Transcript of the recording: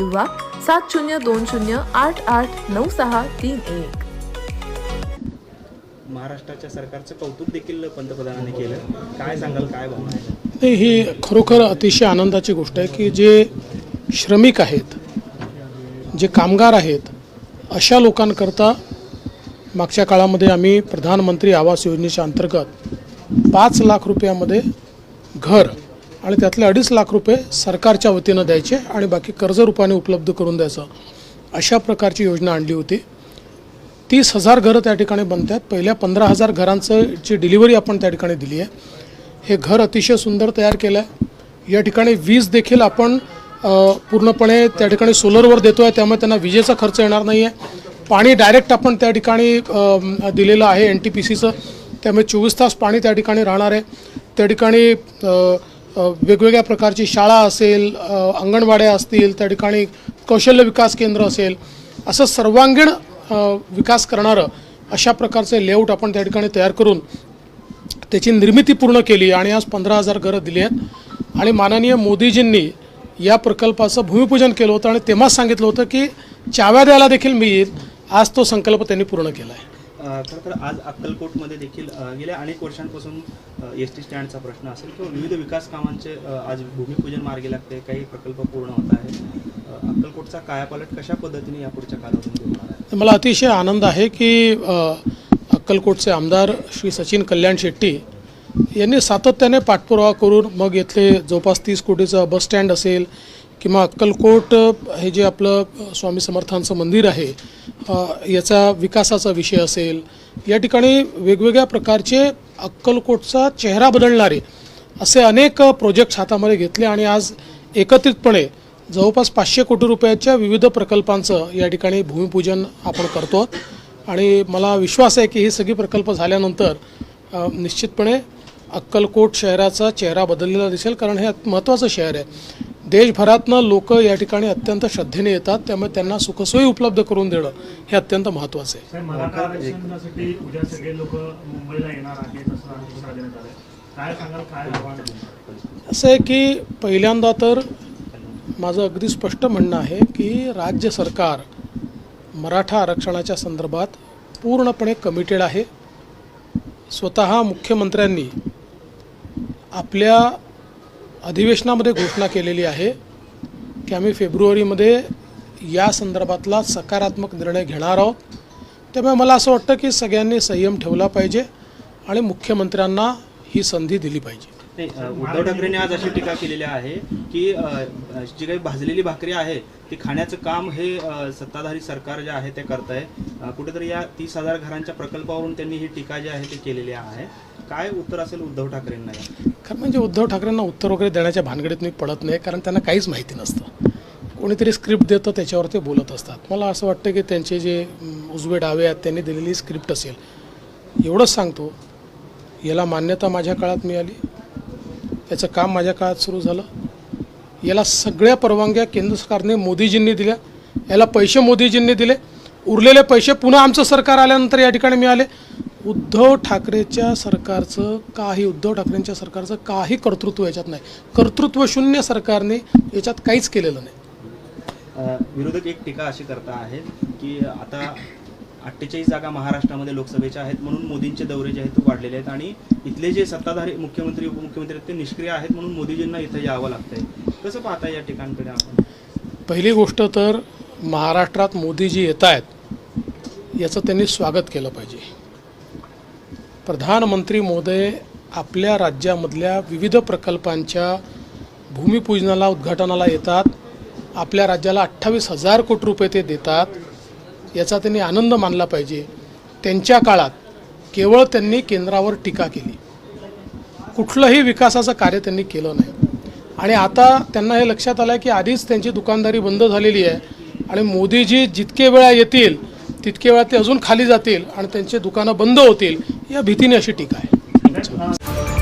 किंवा सात शून्य दोन शून्य आठ आठ नऊ सहा तीन एक. महाराष्ट्राच्या सरकारचं कौतुक देखील पंतप्रधानांनी केलं. काय सांगाल काय भावना आहे? नाही ही खरोखर अतिशय आनंदाची गोष्ट आहे की जे श्रमिक आहेत जे कामगार आहेत अशा लोकांकरता मागच्या काळामध्ये आम्ही प्रधानमंत्री आवास योजनेच्या अंतर्गत पाच लाख रुपयामध्ये घर आणि त्यातले अडीच लाख रुपये सरकारच्या वतीनं द्यायचे आणि बाकी कर्जरूपाने उपलब्ध करून द्यायचं. अशा प्रकारची योजना आणली होती. तीस हजार घरं त्या ठिकाणी बनतात. पहिल्या पंधरा हजार घरांचं जी डिलिव्हरी आपण त्या ठिकाणी दिली आहे. हे घर अतिशय सुंदर तयार केलं आहे या ठिकाणी वीज देखील आपण पूर्णपणे त्या ठिकाणी सोलरवर देतो आहे त्यामुळे त्यांना विजेचा खर्च येणार नाही आहे पाणी डायरेक्ट आपण त्या ठिकाणी दिलेलं आहे एन टी पी सीचं त्यामुळे चोवीस तास पाणी त्या ठिकाणी राहणार आहे. त्या ठिकाणी वेगवेगळ्या प्रकारची शाळा असेल अंगणवाड्या असतील त्या ठिकाणी कौशल्य विकास केंद्र असेल असं सर्वांगीण विकास करणारं अशा प्रकारचे लेआउट आपण त्या ठिकाणी तयार करून त्याची निर्मिती पूर्ण केली आणि आज पंधरा हजार घरं दिली आहेत. आणि माननीय मोदीजींनी या प्रकल्पाचं भूमिपूजन केलं होतं आणि तेव्हाच सांगितलं होतं की चाव्या द्यायला देखील मी येईल आज तो संकल्प त्यांनी पूर्ण केला आहे. खरं तर आज अक्कलकोटमध्ये देखील गेल्या अनेक वर्षांपासून एस टी स्टँडचा प्रश्न असेल किंवा विविध विकास कामांचे आज भूमिपूजन मार्गी लागते काही प्रकल्प पूर्ण होत आहे अक्कलकोटचा कायापालट कशा पद्धतीने यापुढच्या कालावधीमध्ये मला अतिशय आनंद आहे की अक्कलकोटचे आमदार श्री सचिन कल्याण शेट्टी यांनी सातत्याने पाठपुरावा करून मग इथले जवळपास तीस कोटीचं बस स्टँड असेल किंवा अक्कलकोट हे जे आपलं स्वामी समर्थांचं मंदिर आहे याचा विकासाचा विषय असेल या ठिकाणी वेगवेगळ्या प्रकारचे अक्कलकोटचा चेहरा बदलणारे असे अनेक प्रोजेक्ट्स हातामध्ये घेतले आणि आज एकत्रितपणे जवळपास पाचशे कोटी रुपयाच्या विविध प्रकल्पांचं या ठिकाणी भूमिपूजन आपण करतो. आणि मला विश्वास आहे की ही सगळी प्रकल्प झाल्यानंतर निश्चितपणे अक्कलकोट शहराचा चेहरा बदललेला दिसेल कारण हे महत्त्वाचं शहर आहे. देशभरातनं लोक या ठिकाणी अत्यंत श्रद्धेने येतात त्यामुळे त्यांना सुखसोयी उपलब्ध करून देणं हे अत्यंत आव्हान आहे? असं आहे की पहिल्यांदा तर माझं अगदी स्पष्ट म्हणणं आहे की राज्य सरकार मराठा आरक्षणाच्या संदर्भात पूर्णपणे कमिटेड आहे. स्वतः मुख्यमंत्र्यांनी आपल्या अधिवेशनामध्ये घोषणा केलेली आहे की आम्ही फेब्रुवारीमध्ये या संदर्भातला सकारात्मक निर्णय घेणार आहोत. त्यामुळे मला असं वाटतं की सगळ्यांनी संयम ठेवला पाहिजे आणि मुख्यमंत्र्यांना ही संधी दिली पाहिजे. उद्धव ठाकरेंनी आज अशी टीका केलेली आहे की जी काही भाजलेली भाकरी आहे ती खाण्याचं काम हे सत्ताधारी सरकार जे आहे ते करत आहे कुठेतरी या तीस हजार घरांच्या प्रकल्पावरून त्यांनी ही टीका जी आहे ती केलेली आहे. काय उत्तर असेल उद्धव ठाकरेंना? खरं म्हणजे उद्धव ठाकरेंना उत्तर वगैरे देण्याच्या भानगडीत मी पडत नाही कारण त्यांना काहीच माहिती नसतं. कोणीतरी स्क्रिप्ट देतं त्याच्यावर ते बोलत असतात. मला असं वाटतं की त्यांचे जे उजवे डावे आहेत त्यांनी दिलेली स्क्रिप्ट असेल. एवढंच सांगतो याला मान्यता माझ्या काळात मिळाली. याचं काम माझ्या काळात सुरू झालं. याला सगळ्या परवानग्या केंद्र सरकारने मोदीजींनी दिल्या. याला पैसे मोदीजींनी दिले. उरलेले पैसे पुन्हा आमचं सरकार आल्यानंतर या ठिकाणी मिळाले. उद्धव ठाकरेच्या सरकारचं काही उद्धव ठाकरेंच्या सरकारचं काही कर्तृत्व याच्यात नाही. कर्तृत्व शून्य सरकारने याच्यात काहीच केलेलं नाही. विरोधक एक टीका अशी करता आहेत की आता अठ्ठेचाळीस जागा महाराष्ट्रामध्ये लोकसभेच्या आहेत म्हणून मोदींचे दौरे जे आहेत ते वाढलेले आहेत आणि इथले जे सत्ताधारी मुख्यमंत्री उपमुख्यमंत्री आहेत ते निष्क्रिय आहेत म्हणून मोदीजींना इथं यावं लागतंय. कसं पाहता या ठिकाणकडे आपण? पहिली गोष्ट तर महाराष्ट्रात मोदीजी येत आहेत याचं त्यांनी स्वागत केलं पाहिजे. प्रधानमंत्री मोदय आपल्या राज्यामधल्या विविध प्रकल्पांच्या भूमिपूजनाला उद्घाटनाला येतात. आपल्या राज्याला अठ्ठावीस हजार कोटी रुपये ते देतात. याचा त्यांनी आनंद मानला पाहिजे. त्यांच्या काळात केवळ त्यांनी केंद्रावर टीका केली. कुठलंही विकासाचं कार्य त्यांनी केलं नाही. आणि आता त्यांना हे लक्षात आलं आहे की आधीच त्यांची दुकानदारी बंद झालेली आहे आणि मोदीजी जितके वेळा येतील तितके वेळा ते अजून खाली जातील आणि त्यांची दुकानं बंद होतील या भीतीने अशी टीका आहे.